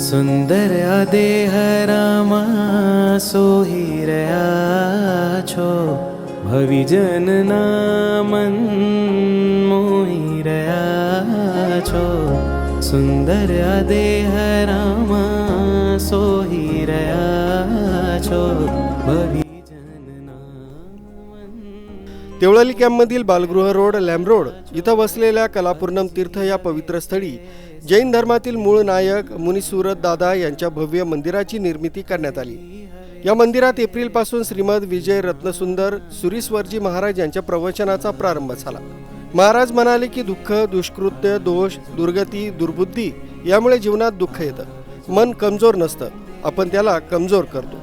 સુંદર દેહ રામા સોહી રહ્યા છો ભવિજન ના મન મોહી રહ્યા છો સુંદર દેહ રામા સોહી રહ્યા છો ભવિજન तेवळली कॅम्पमधील बालगृह रोड लॅम्ब रोड इथं वसलेल्या कलापूर्णम तीर्थ या पवित्र स्थळी जैन धर्मातील मूळ नायक मुनिसुरत दादा यांच्या भव्य मंदिराची निर्मिती करण्यात आली. या मंदिरात एप्रिलपासून श्रीमद विजय रत्नसुंदर सुरीस्वरजी महाराज यांच्या प्रवचनाचा प्रारंभ झाला. महाराज म्हणाले की दुःख दुष्कृत्य दोष दुर्गती दुर्बुद्धी यामुळे जीवनात दुःख येतं. मन कमजोर नसतं. आपण त्याला कमजोर करतो.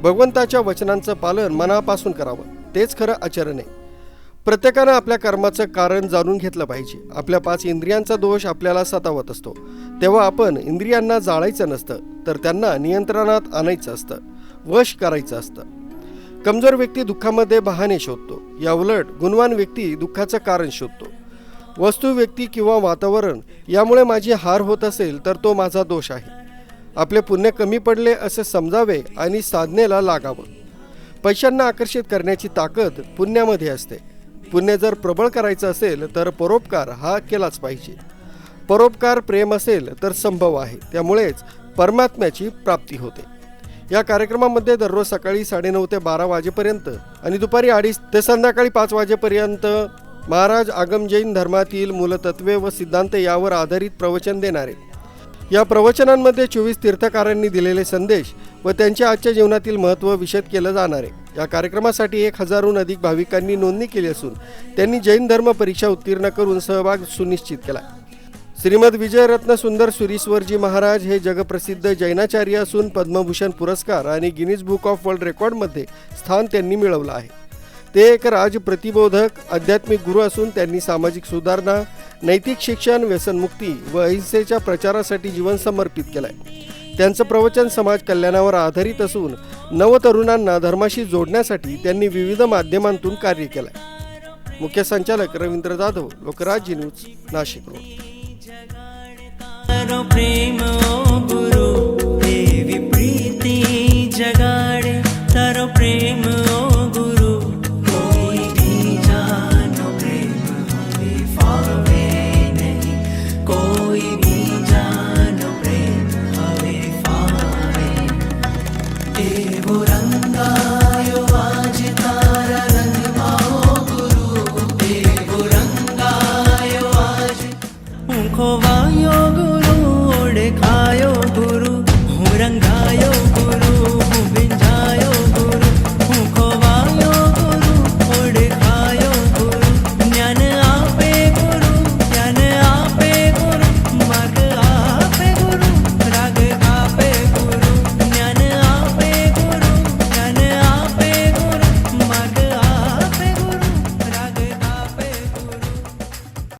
भगवंताच्या वचनांचं पालन मनापासून करावं. तेच खरं आचरण आहे. प्रत्येकानं आपल्या कर्माचं कारण जाणून घेतलं पाहिजे. आपल्या पाच इंद्रियांचा दोष आपल्याला सतावत असतो. तेव्हा आपण इंद्रियांना जाळायचं नसतं तर त्यांना नियंत्रणात आणायचं असतं वश करायचं असतं. कमजोर व्यक्ती दुःखामध्ये बहाणे शोधतो. या उलट गुणवान व्यक्ती दुःखाचं कारण शोधतो. वस्तू व्यक्ती किंवा वातावरण यामुळे माझी हार होत असेल तर तो माझा दोष आहे. आपले पुण्य कमी पडले असे समजावे आणि साधनेला लागावं. पैशांना आकर्षित करण्याची ताकद पुण्यामध्ये असते. पुण्य जर प्रबळ करायचं असेल तर परोपकार हा केलाच पाहिजे. परोपकार प्रेम असेल तर संभव आहे. त्यामुळेच परमात्म्याची प्राप्ती होते. या कार्यक्रमामध्ये दररोज सकाळी साडेनऊ ते बारा वाजेपर्यंत आणि दुपारी अडीच ते संध्याकाळी पाच वाजेपर्यंत महाराज आगम जैन धर्मातील मूलतत्वे व सिद्धांत यावर आधारित प्रवचन देणारे या प्रवचनांमध्ये चोवीस तीर्थकारांनी दिलेले संदेश व त्यांच्या आजच्या जीवनातील महत्त्व विशद केलं जाणार आहे. या कार्यक्रमासाठी एक हजारहून अधिक भाविकांनी नोंदणी केली असून त्यांनी जैन धर्म परीक्षा उत्तीर्ण करून सहभाग सुनिश्चित केला. श्रीमद विजयरत्न सुंदर सुरीश्वरजी महाराज हे जगप्रसिद्ध जैनाचार्य असून पद्मभूषण पुरस्कार आणि गिनीज बुक ऑफ वर्ल्ड रेकॉर्डमध्ये स्थान त्यांनी मिळवलं आहे. ते एक राजप्रतिबोधक आध्यात्मिक गुरु असून त्यांनी सामाजिक सुधारणा नैतिक शिक्षण व्यसनमुक्ती व अहिंसेच्या प्रचारासाठी जीवन समर्पित केलंय. त्यांचं प्रवचन समाज कल्याणावर आधारित असून नवतरुणांना धर्माशी जोडण्यासाठी त्यांनी विविध माध्यमांतून कार्य केलंय. मुख्य संचालक रवींद्र जाधव लोकराज्य न्यूज नाशिक रोड খোবায়